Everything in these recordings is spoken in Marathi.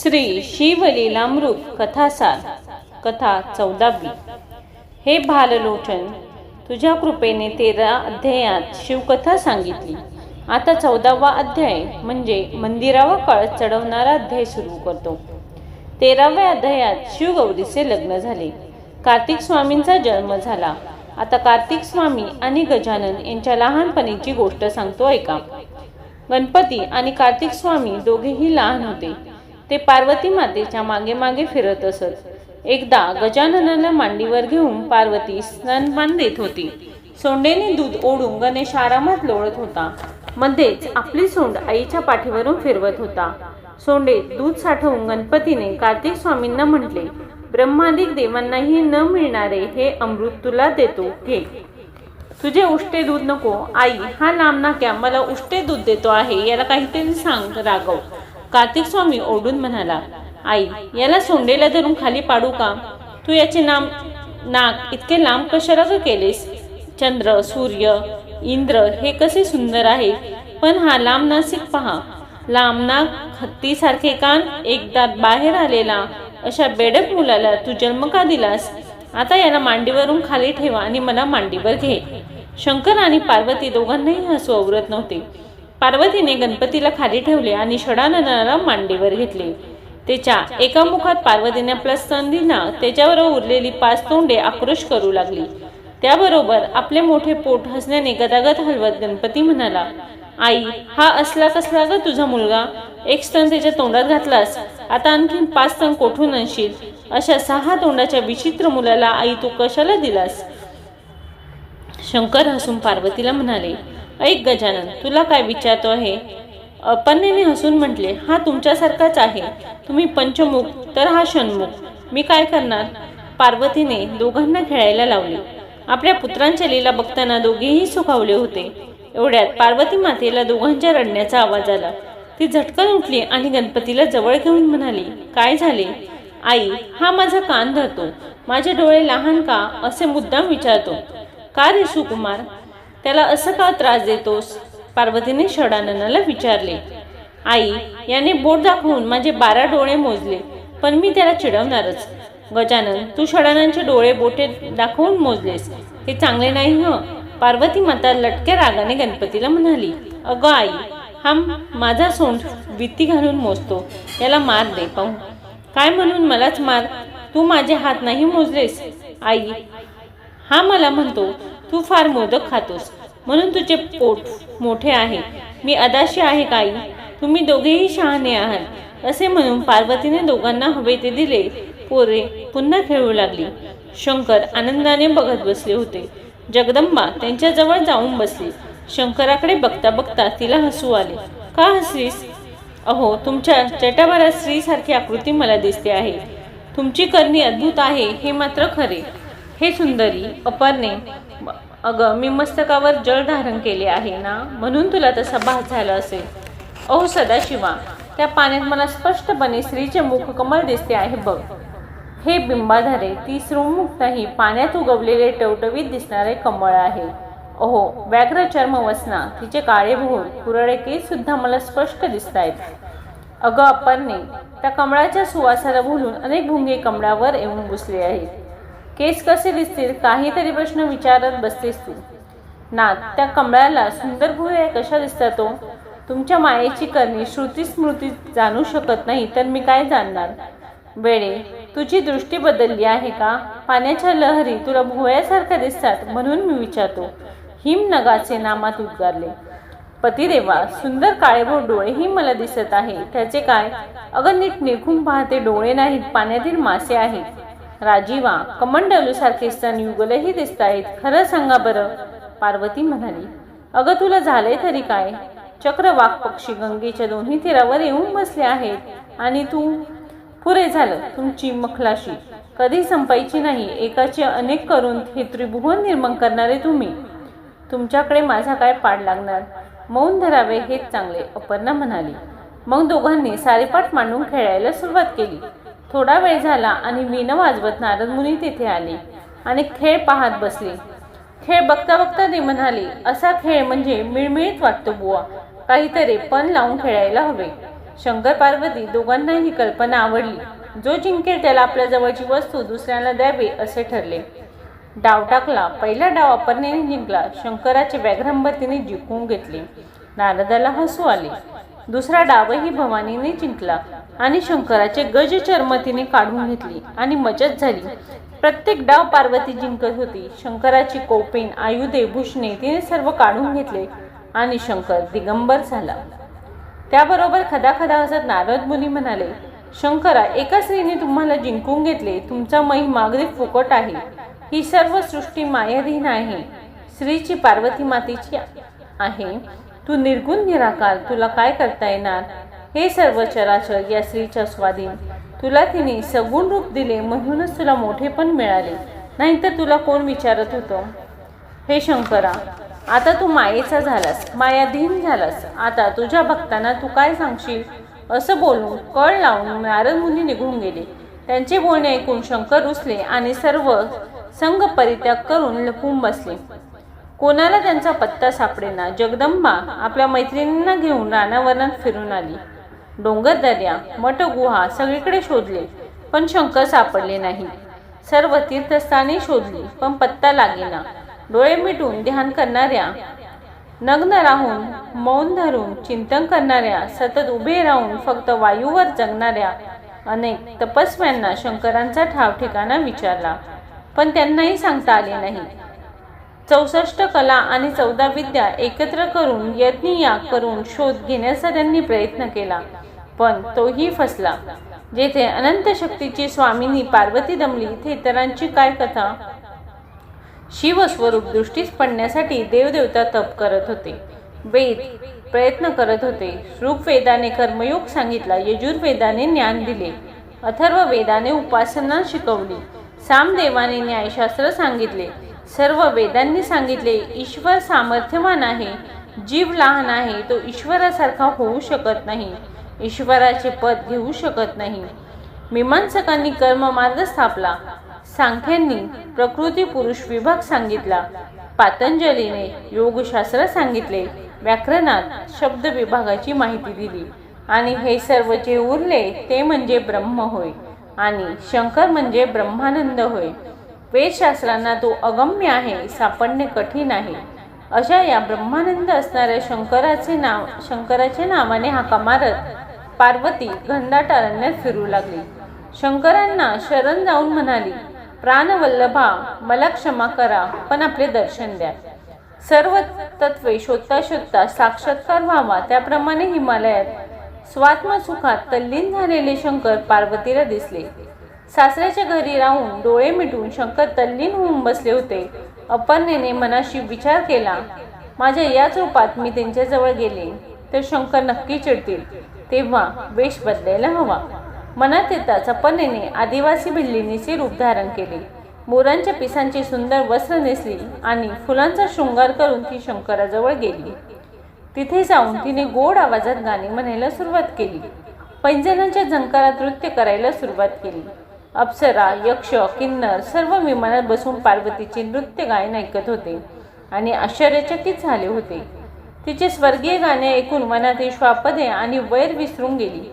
श्री शिवलीलामृत कथासार कथा चौदावी. हे भाललोचन तुझ्या कृपेने तेरा अध्यायात शिवकथा सांगितली. आता चौदावा अध्याय म्हणजे मंदिरावर कळ चढवणारा अध्याय सुरू करतो. तेराव्या अध्यायात शिवगौरीचे लग्न झाले. कार्तिक स्वामींचा जन्म झाला. आता कार्तिक स्वामी आणि गजानन यांच्या लहानपणीची गोष्ट सांगतो ऐका. गणपती आणि कार्तिक स्वामी दोघेही लहान होते. ते पार्वती मातेच्या मागे मागे फिरत असत. एकदा गजाननाला मांडीवर घेऊन पार्वती स्नानपान देत होती. सोंडेने दूध ओढून गणेश आरामात लोळत होता. मध्येच आपली सोंड आईच्या पाठीवरून फिरवत होता. सोंडेत दूध साठवून गणपतीने कार्तिक स्वामींना म्हटले ब्रह्मादिक देवांनाही न मिळणारे हे अमृत तुला देतो घे. तुझे उष्टे दूध नको. आई हा लांब नाक्या मला उष्टे दूध देतो आहे याला काहीतरी सांग राघव. कार्तिक स्वामी ओढून म्हणाला आई याला सोंडेला धरून खाली पाडू का? तू याचे नाम नाक इतके लांब कशाला ग केलेस? चंद्र सूर्य इंद्र हे कसे सुंदर आहे. पण हा लांब नासिक पहा. लांब नाक हत्तीसारखे कान एकदा बाहेर आलेला. अशा बेडक मुलाला तू जन्म का दिलास? आता याला मांडीवरून खाली ठेवा आणि मला मांडीवर घे. शंकर आणि पार्वती दोघांनाही हसू आवरत नव्हते. पार्वतीने गणपतीला खाली ठेवले आणि षडाननाला मांडीवर घेतले. त्याच्या एका मुखात पार्वतीने आपला संधीना त्याच्यावर उरलेली पाच तोंडे आक्रोश करू लागली. त्याबरोबर आपले मोठे पोट हसण्याने गदागद हलवत गणपती म्हणाला आई हा असला कसला ग तुझा मुलगा? एक स्तन त्याच्या तोंडात घातलास. आता आणखीन पाच स्तन कोठून आणशील? अशा सहा तोंडाच्या विचित्र मुलाला आई तू कशाला दिलास? शंकर हसून पार्वतीला म्हणाले ऐक गजानन तुला काय विचारतो आहे? अपन्याने हसून म्हटले हा तुमच्यासारखाच आहे. तुम्ही पंचमुख तर हा षण्मुख. मी काय करणार? पार्वतीने दोघांना खेळायला लावले. आपल्या पुत्रांच्या लीला बघताना दोघेही सुखावले होते. एवढ्यात पार्वती मातेला दोघांच्या रडण्याचा आवाज आला. ती झटकन उठली आणि गणपतीला जवळ घेऊन म्हणाली काय झाले? आई हा माझा कान धरतो. माझे डोळे लहान का? असे मुद्दाम विचारतो. का रे सुकुमार? त्याला असं का त्रास देतोस? पार्वतीने षडाननाला विचारले. आई याने बोट दाखवून माझे बारा डोळे मोजले पण मी त्याला चिडवणारच. गजानन तू षडानांचे डोळे बोटे दाखवून मोजलेस. हे चांगले नाही ह? पार्वती माता लटक्या रागाने गणपतीला म्हणाली अगं आई हा माझा सोंड वित्ती घालून मोजतो. याला मार दे पाहू. काय म्हणून मलाच मार? तू माझे हात नाही मोजलेस. आई हा मला म्हणतो तू फार मोदक खातोस. म्हणून तुझे पोट मोठे आहे. मी अदाशी आहे काही तुम्ही दोघेही शहाणे आहात. असे म्हणून पार्वतीने दोघांना हवे ते दिले. पोरे पुन्हा खेळू लागली. शंकर आनंदाने बघत बसले होते. जगदंबा त्यांच्याजवळ जाऊन बसली. शंकराकडे बघता बघता तिला हसू आले. का हसलीस? अहो तुमच्या चटाभरात स्त्रीसारखी आकृती मला दिसते आहे. तुमची करणी अद्भुत आहे हे मात्र खरे. हे सुंदरी अपर्णे अगं मी मस्तकावर जल धारण केले आहे ना? म्हणून तुला तसा भास झाला असेल. अहो सदाशिवा त्या पाण्यात मला स्पष्टपणे स्त्रीचे मुख कमल दिसते आहे बघ. हे बिंबाधारे ती श्रममुख नाही पाण्यात उगवलेले टवटवीत दिसणारे कमळ आहे. अहो व्याघ्र चर्म वसना तिचे काळे भोर कुरळे केस सुद्धा मला स्पष्ट दिसत आहेत अगं अपर्णे त्या कमळाच्या सुवासाला बोलून अनेक भुंगे कमळावर येऊन घुसले आहेत. केस कसे दिसतील काहीतरी प्रश्न विचारत बसतेस तू. ना त्या कमळाला सुंदर भुवया कशा दिसतात तो? तुमच्या मायेची करणी श्रुती स्मृती जाणू शकत नाही तर मी काय जाणणार? वेळे तुझी दृष्टी बदलली आहे का? पाण्याच्या लहरी तुला भुवयासारख्या दिसतात म्हणून मी विचारतो. हिमनगाचे नामात उद्गारले. पतिदेवा सुंदर काळेभोर डोळेही मला दिसत आहे. त्याचे काय? अगं नीट निघून पाहते डोळे नाहीत पाण्यातील मासे आहेत. राजीवा कमंडलू सारखे स्तन युगलही दिसत आहेत खरं सांगा बरं पार्वती म्हणाली. अगं तुला झालंय तरी काय? चक्रवाक पक्षी गंगेच्या दोन्ही तीरावर येऊन बसले आहेत. आणि तू? पुरे झालं तुमची मखलाशी. कधी संपायची नाही एकाचे अनेक करून हे त्रिभुवन निर्माण करणारे तुम्ही. तुमच्याकडे माझा काय पाड लागणार? मौन धरावे हेच चांगले अपर्णा म्हणाली. मग दोघांनी सारेपाठ मांडून खेळायला सुरुवात केली. थोडा वेळ झाला आणि वीण वाजवत नारद मुनी तेथे आली आणि खेळ पाहत बसले. खेळ बघता बघता ती म्हणाली असा खेळ म्हणजे मिळमिळीत वाटतो बुवा. काहीतरी पण लावून खेळायला हवे. शंकर पार्वती दोघांनाही ही कल्पना आवडली. जो जिंकेल त्याला आपल्या जवळची वस्तू दुसऱ्याला द्यावी असे ठरले. डाव टाकला. पहिला डाव अपर्णेने जिंकला. शंकराचे व्याघ्रंबतीने जिंकून घेतले. नारदाला हसू आले. दुसरा डावही भवानीने जिंकला. आणि शंकराचे गज चर्म तिने काढून घेतली आणि मजत झाली. प्रत्येक डाव पार्वती जिंकत होती. शंकराची कोपेन आयुधे भूषणे तिने सर्व काढून घेतले आणि शंकर दिगंबर झाला. त्याबरोबर खदा खदा हसत नारद मुनी म्हणाले शंकरा एका स्त्रीने तुम्हाला जिंकून घेतले. तुमचा महिमा अगदी फुकट आहे. ही सर्व सृष्टी मायाधीन आहे. स्त्रीची पार्वती मातेची आहे. तू निर्गुण निराकार. तुला काय करता येणार? हे सर्व चराचर या स्त्रीच्या स्वाधीन. तुला तिने सगुण रूप दिले म्हणूनच तुला मोठे पण मिळाले. नाहीतर तुला कोण विचारत होतं? हे शंकरा आता तू मायेचा झालास मायाधीन झालास. आता तुझ्या भक्तांना तू काय सांगशील? असं बोलून कळ लावून नारद मुनी निघून गेले. त्यांचे बोलणे ऐकून शंकर रुसले आणि सर्व संघ परित्याग करून लपून बसले. कोणाला त्यांचा पत्ता सापडेना? जगदंबा आपल्या मैत्रिणींना घेऊन रानावरण फिरून आली. डोंगर दर्या मठगुहा सगळीकडे शोधले पण शंकर सापडले नाही. सर्व तीर्थस्थाने शोधली पण पत्ता लागेना. डोळे मिटून ध्यान करणाऱ्या नग्न राहून मौन धरून चिंतन करणाऱ्या सतत उभे राहून फक्त वायूवर जगणाऱ्या अनेक तपस्व्यांना शंकरांचा ठाव ठिकाणा विचारला पण त्यांनाही सांगता आले नाही. चौसष्ट कला आणि चौदा विद्या एकत्र करून यज्ञ करून शोध घेण्याचा त्यांनी प्रयत्न केला. पण तोही फसला. जेथे अनंत शक्तीची स्वामिनी पार्वती दमली इथे इतरांची काय कथा? शिवस्वरूप दृष्टीस पडण्यासाठी देवदेवता तप करत होते. वेद प्रयत्न करत होते. ऋग्वेदाने कर्मयोग सांगितला यजुर्वेदाने ज्ञान दिले. अथर्व वेदाने उपासना शिकवली. सामदेवाने न्यायशास्त्र सांगितले. सर्व वेदांनी सांगितले ईश्वर सामर्थ्यवान आहे. जीव लहान आहे तो ईश्वरासारखा होऊ शकत नाही. ईश्वराचे पद घेऊ शकत नाही. मीमांसकांनी कर्ममार्ग स्थापला. सांख्यांनी प्रकृती पुरुष विभाग सांगितला. पातंजलीने योगशास्त्र सांगितले. व्याकरणात शब्द विभागाची माहिती दिली. आणि हे सर्व जे उरले ते म्हणजे ब्रह्म होय. आणि शंकर म्हणजे ब्रह्मानंद होय. वेदशास्त्रांना तो अगम्य आहे सापडणे कठीण आहे. अशा या ब्रह्मानंद असणाऱ्या शंकराचे नाव शंकराच्या नावाने हाका मारत पार्वती घनदाट फिरू लागली. शंकरांना शरण जाऊन म्हणाली प्राणवल्लभा मला क्षमा करा पण आपले दर्शन द्या. सर्व तत्वे शोधता शोधता साक्षात्कार व्हावा त्याप्रमाणे हिमालयात स्वात्मसुखात तल्लीन झालेले शंकर पार्वतीला दिसले. सासऱ्याच्या घरी राहून डोळे मिटून शंकर तल्लीन होऊन बसले होते. अपर्णेने मनाशी विचार केला माझ्या याच रूपात मी त्यांच्याजवळ गेले तर शंकर नक्की चिडतील तेव्हा वेश बदलायला हवा. मनात येताच अपर्णेने आदिवासी बिल्लिनीचे रूप धारण केले. मोरांच्या पिसांची सुंदर वस्त्र नेसली आणि फुलांचा शृंगार करून ती शंकराजवळ गेली. तिथे जाऊन तिने गोड आवाजात गाणी म्हणायला सुरुवात केली. पैंजणांच्या झंकारात नृत्य करायला सुरुवात केली. अप्सरा यक्ष किन्नर सर्व विमानात बसून पार्वतीचे नृत्य गायन ऐकत होते आणि आश्चर्यचकित झाले होते. तिचे स्वर्गीय गाणे ऐकून मनातील श्वापदे आणि वैर विसरून गेली.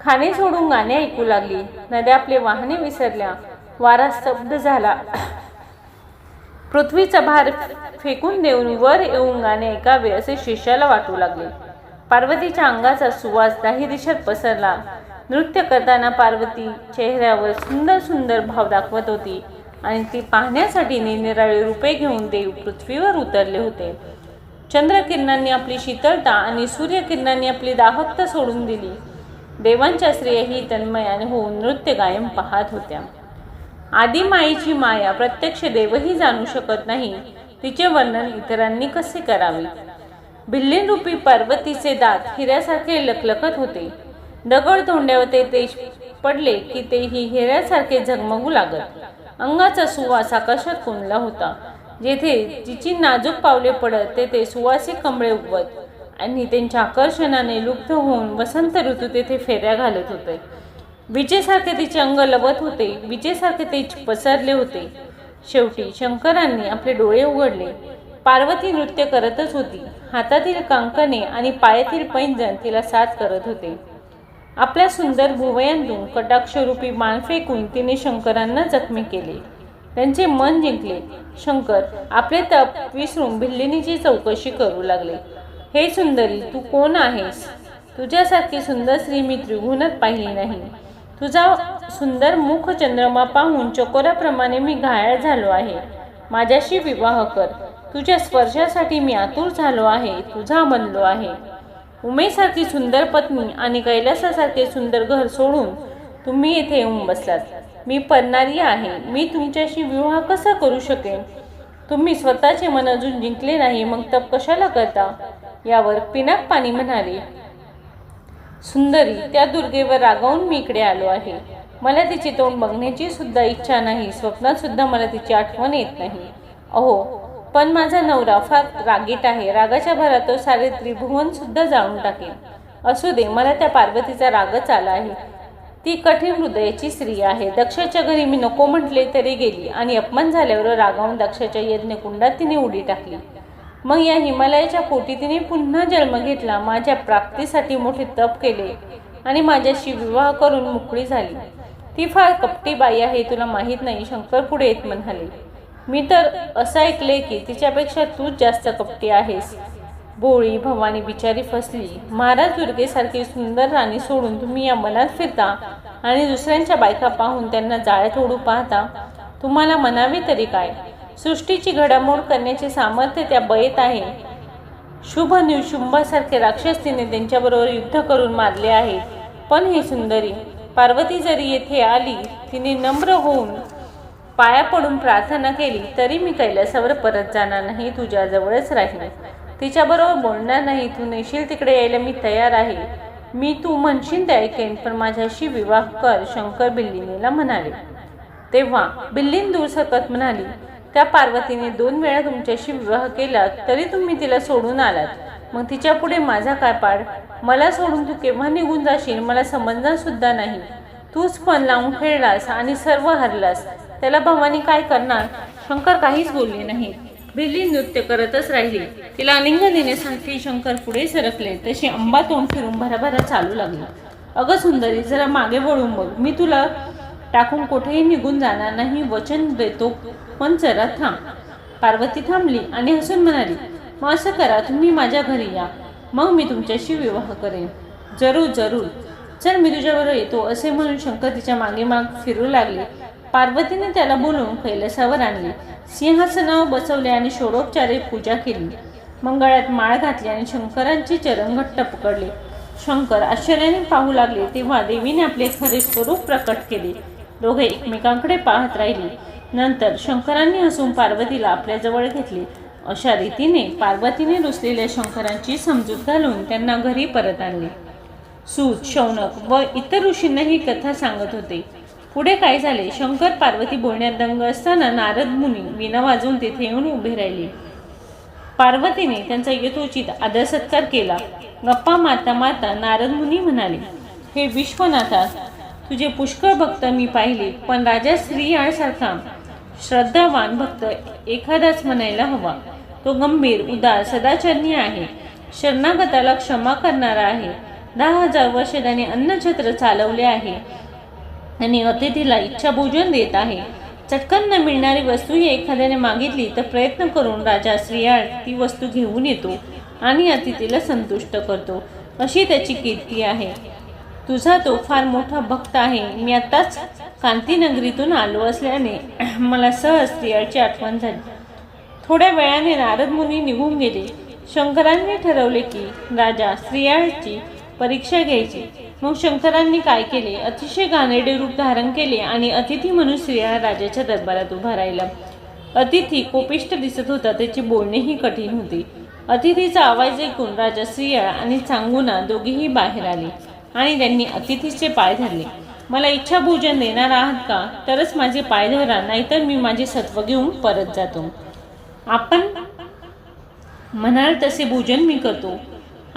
खाणे सोडून गाणे ऐकू लागली. नद्या आपले वाहने विसरल्या. वारा स्तब्ध झाला. पृथ्वीचा भार फेकून देऊन वर येऊन गाणे ऐकावे असे शिष्याला वाटू लागले. पार्वतीच्या अंगाचा सुवास दाही दिशेत पसरला. नृत्य करताना पार्वती चेहऱ्यावर सुंदर सुंदर भाव दाखवत होती आणि ती पाहण्यासाठी निराळे रूपे घेऊन देव पृथ्वीवर उतरले होते. चंद्रकिरणांनी आपली शीतलता आणि सूर्यकिरणांनी आपली दाहकता सोडून दिली. देवांच्या स्त्रियाही तन्मयाने होऊन नृत्य गायम पाहत होत्या. आदिमाईची माया प्रत्यक्ष देवही जाणू शकत नाही. तिचे वर्णन इतरांनी कसे करावे? भिल्लीरूपी पार्वतीचे दात हिऱ्यासारखे लखलखत होते. दगड तोंड्यावर ते तेज पडले की तेही हिऱ्यासारखे झगमगू लागत. अंगाचा सुवास आकाशात कोंडला होता. जेथे तिची नाजूक पावले पडत तेथे सुवासिक कमळे उगवत आणि त्यांच्या आकर्षणाने लुप्त होऊन वसंत ऋतू तेथे फेऱ्या घालत होते. विजेसारखे तिचे अंग लवत होते विजेसारखे ते पसरले होते. शेवटी शंकरांनी आपले डोळे उघडले. पार्वती नृत्य करतच होती. हातातील कांकणे आणि पायातील पैंजण तिला साथ करत होते. आपल्या सुंदर भुवयांतून कटाक्षरूपी बाण फेकून तिने शंकरांना जखमी केले. त्यांचे मन जिंकले. शंकर आपले तप विसरून भिल्लिनीची चौकशी करू लागले. हे सुंदरी तू कोण आहेस? तुझ्यासारखी सुंदर स्त्री मी त्रिभुवनात पाहिली नाही. तुझा सुंदर मुख चंद्रमा पाहून चकोराप्रमाणे मी घायाळ झालो आहे. माझ्याशी विवाह कर. तुझ्या स्पर्शासाठी मी आतुर झालो आहे. तुझा बनलो आहे. उमेसारखी सुंदर पत्नी आणि कैलासासारखे सुंदर घर सोडून तुम्ही येथे येऊन बसलात. मी परणारी आहे. मी तुमच्याशी विवाह कसा करू शकेन? तुम्ही स्वतःचे मन अजून जिंकले नाही मग तप कशाला करता? यावर पिनाक पाणी म्हणाले. सुंदरी त्या दुर्गेवर रागावून मी इकडे आलो आहे. मला तिचे तोंड बघण्याची सुद्धा इच्छा नाही. स्वप्नात सुद्धा मला तिची आठवण येत नाही. अहो पण माझा नवरा फार रागीट आहे. रागाच्या भरात तो सारे त्रिभुवन सुद्धा जाळून टाकेल असू दे मला त्या पार्वतीचा रागच आला आहे. ती कठीण हृदयाची स्त्री आहे. दक्षाच्या घरी मी नको म्हटले तरी गेली आणि अपमान झाल्यावर रागावून दक्षाच्या यज्ञकुंडात तिने उडी टाकली. मग या हिमालयाच्या पोटी तिने पुन्हा जन्म घेतला. माझ्या प्राप्तीसाठी मोठे तप केले आणि माझ्याशी विवाह करून मोकळी झाली. ती फार कपटी बाई आहे तुला माहीत नाही शंकर पुढे येत म्हणाले. मी तर असं ऐकले की तिच्यापेक्षा तूच जास्त कपटी आहेस. बोळी भवानी बिचारी फसली. महाराज दुर्गेसारखी सुंदर राणी सोडून तुम्ही या मनात फिरता आणि दुसऱ्यांच्या बायका पाहून त्यांना जाळ्यात ओढू पाहता तुम्हाला म्हणावे तरी काय? सृष्टीची घडामोड करण्याचे सामर्थ्य त्या बयेत आहे. शुभ निशुंभासारखे राक्षस तिने त्यांच्याबरोबर युद्ध करून मारले आहे. पण ही सुंदरी पार्वती जरी येथे आली तिने नम्र होऊन पाया पडून प्रार्थना केली तरी मी कैलासावर परत जाणार नाही तुझ्याजवळच राहील तिच्याबरोबर बोलणार नाही तू नेशील तिकडे यायला मी तयार आहे. मी तू म्हणशील ते ऐकेन पण माझ्याशी विवाह कर शंकर बिल्लिनीला म्हणाले. तेव्हा बिल्लीन दूर सकत म्हणाली त्या पार्वतीने दोन वेळा तुमच्याशी विवाह केला तरी तुम्ही तिला सोडून आलात. मग तिच्या पुढे माझा काय पाड? मला सोडून तू केव्हा निघून जाशील? मला समजणार सुद्धा नाही. तूच पण लावून खेळलास आणि सर्व हरलास. त्याला भवानी काय करणार? शंकर काहीच बोलले नाही. बिल्ली नृत्य करतच राहिली. तिला अलिंग देण्यासाठी शंकर पुढे सरकले. तशी अंबा तोंड फिरून भराभरा चालू लागला. अगं सुंदरी जरा मागे वळून बघ. मी तुला टाकून कुठेही निघून जाणार नाही. वचन देतो. पण जरा थांब. पार्वती थांबली आणि हसून म्हणाली मग असं करा तुम्ही माझ्या घरी या. मग मी तुमच्याशी विवाह करेन. जरूर जरूर. चल मी तुझ्याबरोबर येतो. असे म्हणून शंकर तिच्यामागे माग फिरू लागले. पार्वतीने त्याला बोलून कैलासावर आणले. सिंहासनावर बसवले आणि षोडोपचारे पूजा केली. मंगळात माळ घातली आणि शंकरांचे चरण घट्ट पकडले. शंकर आश्चर्याने पाहू लागले तेव्हा देवीने आपले खरे स्वरूप प्रकट केले. दोघे एकमेकांकडे पाहत राहिले. नंतर शंकरांनी हसून पार्वतीला आपल्याजवळ घेतले. अशा रीतीने पार्वतीने रुसलेल्या शंकरांची समजूत घालून त्यांना घरी परत आणले. सूत शौनक व इतर ऋषींना ही कथा सांगत होते. पुढे काय झाले? शंकर पार्वती बोलण्यात दंग असताना नारद मुनी विना वाजवून तेथे येऊन उभे राहिले. पार्वतीने त्यांचा यथोचित आदर सत्कार केला. गप्पा मारता मारता नारद मुनी म्हणाले हे विश्वनाथा तुझे पुष्कळ भक्त मी पाहिले पण राजा श्रीयाळसारखा श्रद्धावान भक्त एखादाच म्हणायला हवा. तो गंभीर उदार सदाचरणी आहे. शरणागताला क्षमा करणारा आहे. दहा हजार वर्ष त्याने अन्नछत्र चालवले आहे. आणि अतिथीला इच्छा भोजन देत आहे. चटकन न मिळणारी वस्तू ही एखाद्याने मागितली तर प्रयत्न करून राजा श्रीयाळ ती वस्तू घेऊन येतो आणि अतिथीला संतुष्ट करतो. अशी त्याची कीर्ती आहे. तुझा तो फार मोठा भक्त आहे. मी आत्ताच कांतीनगरीतून आलो असल्याने मला सहज स्त्रियाची आठवण झाली. थोड्या वेळाने नारद मुनी निघून गेले. शंकरांनी ठरवले की राजा स्त्रियाची परीक्षा घ्यायची. मग शंकरांनी काय केले? अतिशय घाणेरडे रूप धारण केले आणि अतिथी म्हणून श्रीहार राजाच्या दरबारात उभा राहिला. अतिथी कोपिष्ट दिसत होता त्याची बोलणेही कठीण होते. अतिथीचा आवाज ऐकून राजा स्त्रिया आणि चांगुना दोघेही बाहेर आले आणि त्यांनी अतिथीचे पाय धरले. मला इच्छा भोजन देणार आहात का? तरच माझे पाय धरा नाहीतर मी माझे सत्व घेऊन परत जातो. आपण? म्हणाल तसे भोजन मी करतो.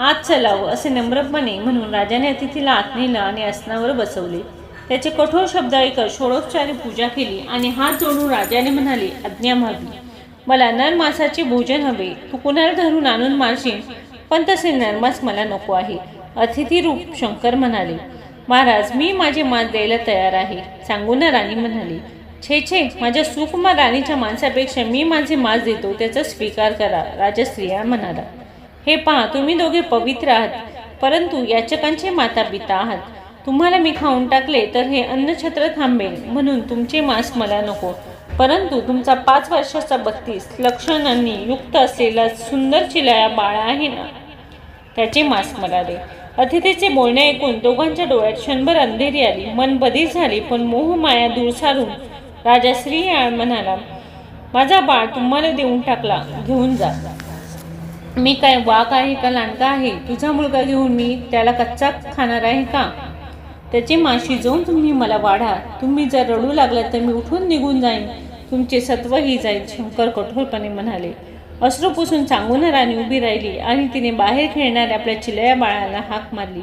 आत चलावं असे नम्रपणे म्हणून राजाने अतिथीला आत नेलं आणि आसनावर बसवले. त्याचे कठोर शब्द ऐकत षोडोपचारी पूजा केली आणि हात जोडून राजाने म्हणाले आज्ञा मागली मला नरमासाचे भोजन हवे. तू कुणाला धरून आणून मारशील? पण तसे नरमास मला नको आहे. अतिथी रूप शंकर म्हणाले महाराज मी माझे मास द्यायला तयार आहे. सांगून राणी म्हणाली छे छे माझ्या सुकुमार राणीच्या माणसापेक्षा मी माझे मास देतो त्याचा स्वीकार करा. राजा स्त्रिया म्हणाला हे पहा तुम्ही दोघे पवित्र आहात परंतु याचकांचे माता पिता आहात. तुम्हाला मी खाऊन टाकले तर हे अन्नछत्र थांबेल म्हणून तुमचे मांस मला नको. परंतु तुमचा पाच वर्षाचा बत्तीस लक्षणांनी युक्त असलेला सुंदर चिलाया बाळा आहे ना? त्याचे मांस मला दे. अतिथीचे बोलणे ऐकून दोघांच्या डोळ्यात क्षणभर अंधेरी आली. मन बधीर झाली पण मोह माया दूर सारून राजा श्री म्हणाला माझा बाळ तुम्हाला देऊन टाकला घेऊन जा. मी काय वाघ आहे का लांडगा आहे? तुझा मुलगा घेऊन मी त्याला कच्चा खाणार आहे का? त्याची माशी जाऊन तुम्ही मला वाढा. तुम्ही जर रडू लागला तर मी उठून निघून जाईन. तुमचे सत्वही जाईल शंकर कठोरपणे म्हणाले. अश्रू पुसून सांगून राणी उभी राहिली आणि तिने बाहेर खेळणाऱ्या आपल्या चिलया बाळाला हाक मारली.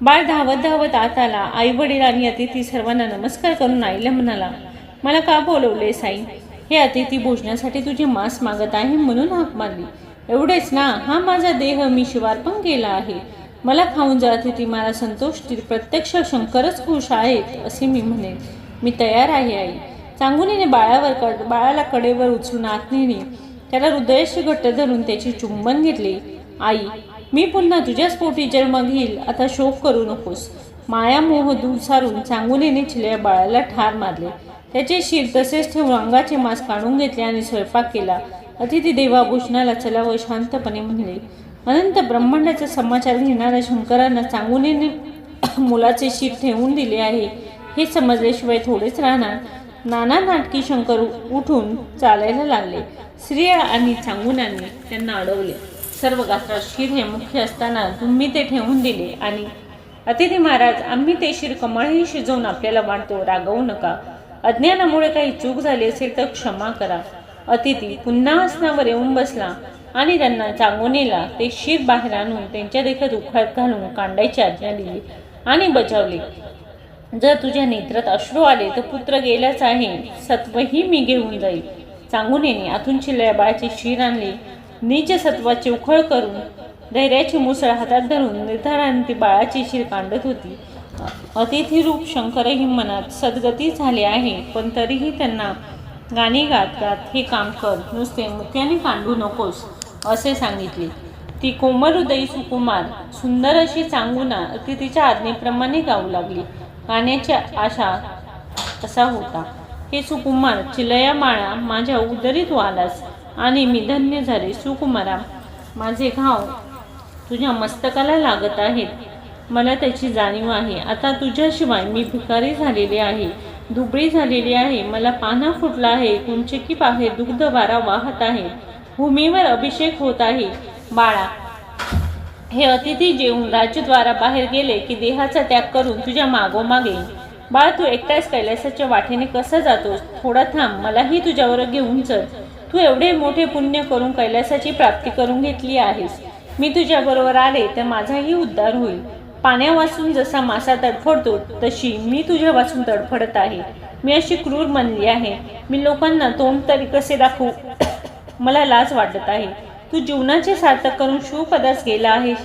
बाळ धावत धावत आत आला. आई वडील आणि अतिथी सर्वांना नमस्कार करून आईला म्हणाला मला का बोलवले साई? हे अतिथी भोजनासाठी तुझे मांस मागत आहे म्हणून हाक मारली. एवढेच ना हा माझा देह मी शिवार्पण केला आहे. मला खाऊन जाते ती मला संतोष प्रत्यक्ष शंकरच खुश आहेत असे मी म्हणेन मी तयार आहे आई. चांगुलीने बाळावर कड बाळाला कडेवर उचलून आतनीने त्याला हृदयाशी घट्ट धरून त्याची चुंबन घेतले. आई मी पुन्हा तुझ्याच पोटी जन्म घेईल आता शोक करू नकोस. माया मोह दूर सारून चांगुलीने चिल्या बाळाला ठार मारले. त्याचे शिर तसेच ठेवून अंगाचे मांस काढून घेतले आणि स्वयंपाक केला. अतिथी देवा भूषणाला चला व शांतपणे म्हणले. अनंत ब्रह्मांडाचा समाचार घेणाऱ्या शंकरांना चांगुनीने मुलाचे शीत ठेवून दिले आहे. हे समजल्याशिवाय थोडेच राहणार. नाना नाटकी शंकर उठून चालायला लागले. स्त्रिया आणि चांगुनांनी त्यांना अडवले. सर्व गात्रात शिर हे मुख्य असताना तुम्ही ते ठेवून दिले आणि अतिथी महाराज आम्ही ते शिर कमळही शिजवून आपल्याला वाटतो रागवू नका. अज्ञानामुळे काही चूक झाली असेल तर क्षमा करा. अतिथी पुन्हा आसनावर येऊन बसला आणि त्यांना चांगोनीला ते शीर बाहेर आणून त्यांच्या देखत उखात घालून कांडायची आज्ञा दिली आणि बजावली. जर तुझ्या नेत्रात अश्रू आले तर पुत्र गेलाच आहे. सत्वही मी घेऊन जाईल. चांगुनेने आतून चिल्ल्या बाळाचे शीर आणले. नीच सत्वाचे उखळ करून धैर्याची मुसळ हातात धरून निर्धाराने ती बाळाची शिर कांडत होती. अतिथी रूप शंकरही मनात सद्गती झाले आहे. पण तरीही त्यांना गाणी गात गात हे काम कर. नुसते मुक्याने कांडू नकोस असे सांगितले. ती कोमल हृदयी सुकुमार सुंदर अशी चांगुना अतिथीच्या आज्ञेप्रमाणे गाऊ लागली. गाण्याची आशा असा होता. हे सुकुमार चिलया माळा माझ्या उदरीत वालास आणि मी धन्य झाले. सुकुमारा माझे घाव तुझ्या मस्तकाला लागत आहेत. मला त्याची जाणीव आहे. आता तुझ्याशिवाय मी भिकारी झालेले आहे. दुबळी झालेली आहे. मला पाना फुटला आहे. कुंचकी पाहे दुग्ध वारा वाहत आहे. भूमीवर अभिषेक होत आहे. बाळा हे अतिथी जेवून राज्यद्वारा बाहेर गेले की देहाचा त्याग करून तुझ्या मागोमाग येईल बाळ तू एकटाच कैलासाच्या वाटेने कसं जातोस? थोडा थांब. मलाही तुझ्यावर घेऊन चल. तू एवढे मोठे पुण्य करून कैलासाची प्राप्ती करून घेतली आहेस. मी तुझ्याबरोबर आले तर माझाही उद्धार होईल. पाण्यावाचून जसा मासा तडफडतो तशी मी तुझ्यापासून तडफडत आहे. मी अशी क्रूर बनली आहे. मी लोकांना तोंड तरी कसे दाखवू? मला लाज वाटत आहे. तू जीवनाचे सार्थक करून शिवपदास गेला आहेस.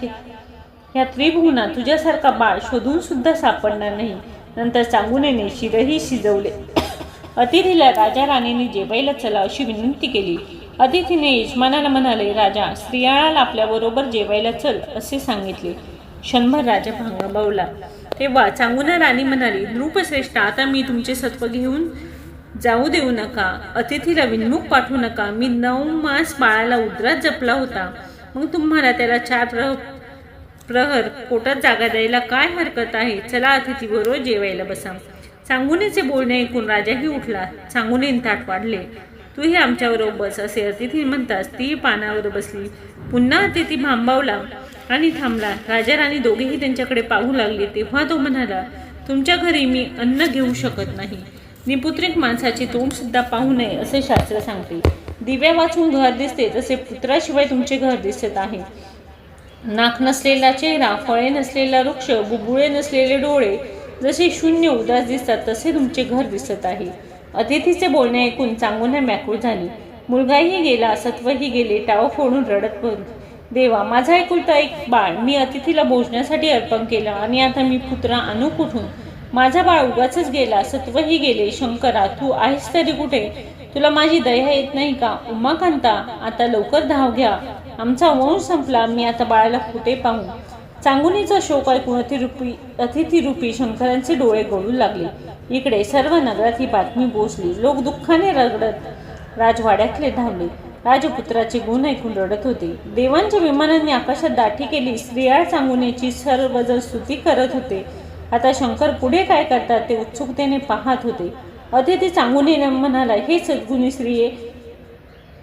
ह्या त्रिभुवना तुझ्यासारखा बाळ शोधून सुद्धा सापडणार नाही. नंतर चांगुनेने शिरही शिजवले. अतिथीला राजा राणीने जेवायला चला अशी विनंती केली. अतिथीने यजमानाला म्हणाले राजा स्त्रियाळाला आपल्याबरोबर जेवायला चल असे सांगितले. क्षणभर राजा भांगाबावला तेव्हा चांगुना राणी म्हणाली नृपश्रेष्ठ आता मी तुमचे सत्व घेऊन जाऊ देऊ नका. अतिथीला विनमुख पाठवू नका. मी नऊ मास बाळाला उदरात जपला होता. मग तुम्हाला त्याला चार प्र प्रहर पोटात जागा द्यायला काय हरकत आहे? चला अतिथी बरोबर जेवायला बसा. सांगुनीचे बोलणे ऐकून राजाही उठला. सांगुनीन ताट वाढले. तूही आमच्याबरोबर बस असे अतिथी म्हणतास ती पानावर बसली. पुन्हा अतिथी भांबावला. आणि थांबला. राजा राणी दोघेही त्यांच्याकडे पाहू लागले. तेव्हा तो म्हणाला तुमच्या घरी मी अन्न घेऊ शकत नाही. निपुत्रिक माणसाचे तोंडसुद्धा पाहू नये असे शास्त्र सांगते. दिव्या वाचून घर दिसते तसे पुत्राशिवाय तुमचे घर दिसत आहे. नाक नसलेला चेहरा फळे नसलेला वृक्ष बुबुळे नसलेले डोळे जसे शून्य उदास दिसतात तसे तुमचे घर दिसत आहे. अतिथीचे बोलणे ऐकून चांगून मॅकूळ झाली. मुलगाही गेला सत्वही गेले टाव फोडून रडत देवा माझा एकुलता एक बाळ मी अतिथीला भोजनासाठी अर्पण केलं आणि आता मी पुत्रा आणू कुठून? माझा बाळ उगाचच गेला सत्वही गेले. शंकरा तू आहेस तरी कुठे? तुला माझी दया येत नाही का? उमाकांता आता लवकर धाव घ्या. आमचा वंश संपला मी आता बाळाला कुठे पाहू? चांगुनीचा शोक ऐकून अतिरूपी अतिथीरूपी शंकरांचे डोळे गळू लागले. इकडे सर्व नगरात ही बातमी पोचली लोक दुःखाने रगडत राजवाड्यातले धावले. राजपुत्राचे गुण ऐकून रडत होते. देवांच्या विमानांनी आकाशात दाठी केली. स्त्रिया चांगुनेची सर्वजण स्तुती करत होते. आता शंकर पुढे काय करतात ते उत्सुकतेने पाहत होते. अतिथी चांगुने म्हणाला हे सद्गुणी स्त्रिये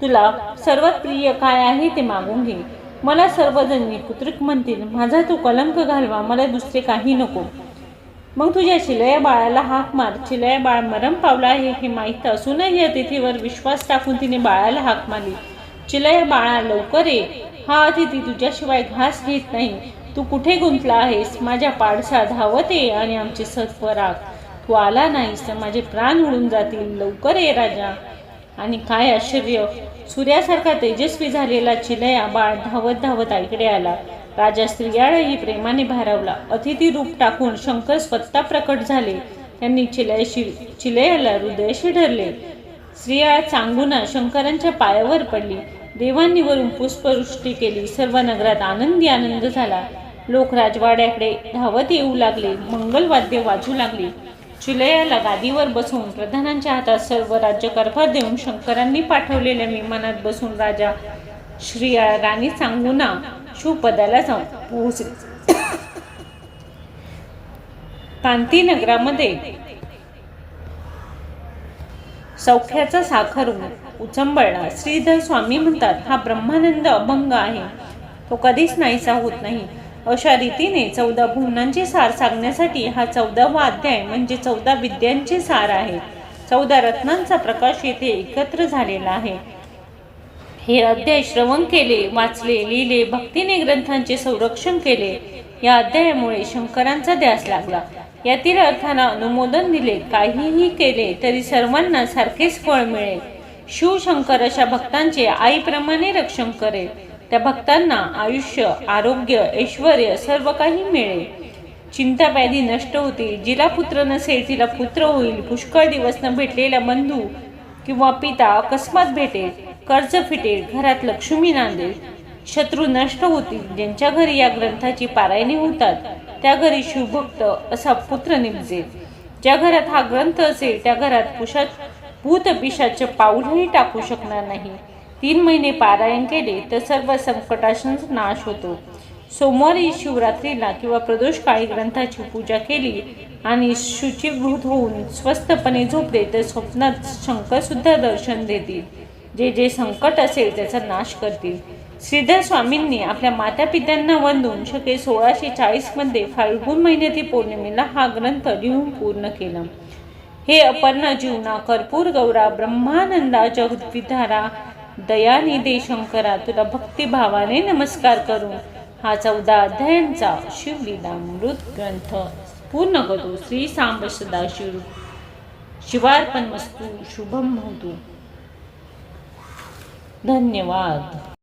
तुला सर्वात प्रिय काय आहे ते मागून घे. मला सर्वजण पुत्रिक म्हणतील. माझा तू कलंक घालवा. मला दुसरे काही नको. मग तुझ्या शिलया बाळाला हाक मार. शिलया बाळ मरम पावला आहे हे माहीत असूनही अतिथीवर विश्वास टाकून तिने बाळाला हाक मारली. चिलया बाळा लवकर ये. हा अतिथी तुझ्याशिवाय घास घेत नाही. तू कुठे गुंतला आहेस? माझ्या पाडसा धावत ये आणि आमचे सत्व राख तू आला नाहीस तर माझे प्राण उडून जातील. लवकर ये राजा. आणि काय आश्चर्य. सूर्यासारखा तेजस्वी झालेला चिलया बाळ धावत धावत आईकडे आला. राजा स्त्रियाळही प्रेमाने भारावला. अतिथी रूप टाकून शंकर स्वतः प्रकट झाले. त्यांनी चिलयाशी चिलयाला हृदयाशी ठरले. स्त्रिया चांगुना शंकरांच्या पायावर पडली. देवांनी वरून पुष्पवृष्टी केली. सर्व नगरात आनंदी आनंद झाला. लोक राजवाड्याकडे धावत येऊ लागले. मंगलवाद्य वाजू लागली. चिलयाला गादीवर बसवून प्रधानांच्या हातात सर्व राज्यकारभार देऊन शंकरांनी पाठवलेल्या विमानात बसून राजा श्रिया राणी चांगुना शिवपदाला जाऊन पोहोचले. कांतीनगरामध्ये सौख्याचा साखर उचंबळला श्रीधर स्वामी म्हणतात हा ब्रह्मानंद अभंग आहे. तो कधीच नाहीसा होत नाही. अशा रीतीने चौदा भुवनांचे सार सांगण्यासाठी हा चौदावा अध्याय म्हणजे चौदा विद्यांचे सार आहे. चौदा रत्नांचा प्रकाश येथे एकत्र झालेला आहे. हे अध्याय श्रवण केले वाचले लिहिले भक्तीने ग्रंथांचे संरक्षण केले. या अध्यायामुळे शंकरांचा ध्यास लागला. यातील अर्थांना अनुमोदन दिले काहीही केले तरी सर्वांना सारखेच फळ मिळेल. शिवशंकर अशा भक्तांचे आईप्रमाणे रक्षण करेल. त्या भक्तांना आयुष्य आरोग्य ऐश्वर सर्व काही मिळेल. चिंता व्याधी नष्ट होतील जिला पुत्र नसेल तिला पुत्र होईल पुष्कळ दिवस न भेटलेला बंधू किंवा पिता अकस्मात भेटेल. कर्ज फिटेल घरात लक्ष्मी नांदेल शत्रू नष्ट होतील ज्यांच्या घरी या ग्रंथाची पारायणे होतात त्या घरी शिवभक्त असा पुत्र निमजेल. ज्या घरात हा ग्रंथ असेल त्या घरात पुषात भूत पिशाचे पाऊलही टाकू शकणार नाही. तीन महिने पारायण केले तर सर्व संकटांचा नाश होतो. सोमवारी शिवरात्रीला किंवा प्रदोष काळी ग्रंथाची पूजा केली आणि शुचीभूत होऊन स्वस्तपणे झोपले तर स्वप्नात शंकरसुद्धा दर्शन देतील. जे जे संकट असेल त्याचा नाश करतील. श्रीधर स्वामींनी आपल्या माता पित्यांना वंदून शके सोळाशे चाळीसमध्ये फाल्गुन महिन्यातील पौर्णिमेला हा ग्रंथ लिहून पूर्ण केला. हे अपर्णा जीवना कर्पूर गौरा ब्रह्मानंदा जगद्विधारा दयानिधे शंकरा तुला भक्तिभावाने नमस्कार करून हा चौदा अध्यायांचा शिवलीलामृत ग्रंथ पूर्ण करू श्री सांब सदाशिव शिवार्पण वस्तू शुभम होतो धन्यवाद.